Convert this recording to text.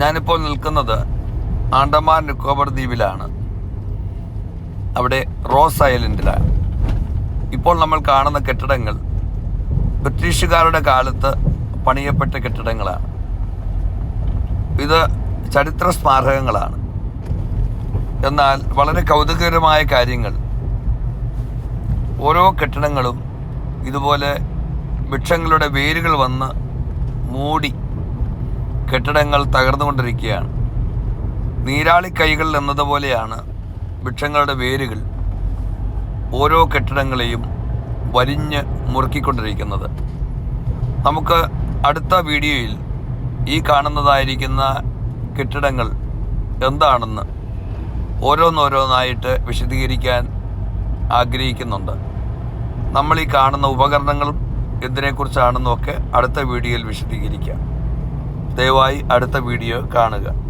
ഞാനിപ്പോൾ നിൽക്കുന്നത് ആണ്ടമാൻ നിക്കോബർ ദ്വീപിലാണ്. അവിടെ റോസ് ഐലൻഡിലാണ്. ഇപ്പോൾ നമ്മൾ കാണുന്ന കെട്ടിടങ്ങൾ ബ്രിട്ടീഷുകാരുടെ കാലത്ത് പണിയപ്പെട്ട കെട്ടിടങ്ങളാണ്. ഇത് ചരിത്ര സ്മാരകങ്ങളാണ്. എന്നാൽ വളരെ കൗതുകകരമായ കാര്യങ്ങൾ. ഓരോ കെട്ടിടങ്ങളും ഇതുപോലെ വൃക്ഷങ്ങളുടെ വേരുകൾ വന്ന് മൂടി കെട്ടിടങ്ങൾ തകർന്നുകൊണ്ടിരിക്കുകയാണ്. നീരാളി കൈകൾ എന്നതുപോലെയാണ് വൃക്ഷങ്ങളുടെ വേരുകൾ ഓരോ കെട്ടിടങ്ങളെയും വരിഞ്ഞ് മുറുക്കിക്കൊണ്ടിരിക്കുന്നത്. നമുക്ക് അടുത്ത വീഡിയോയിൽ ഈ കാണുന്നതായിരിക്കുന്ന കെട്ടിടങ്ങൾ എന്താണെന്ന് ഓരോന്നോരോന്നായിട്ട് വിശദീകരിക്കാൻ ആഗ്രഹിക്കുന്നുണ്ട്. നമ്മൾ ഈ കാണുന്ന ഉപകരണങ്ങളും എന്തിനെക്കുറിച്ചാണെന്നൊക്കെ അടുത്ത വീഡിയോയിൽ വിശദീകരിക്കാം. ദയവായി അടുത്ത വീഡിയോ കാണുക.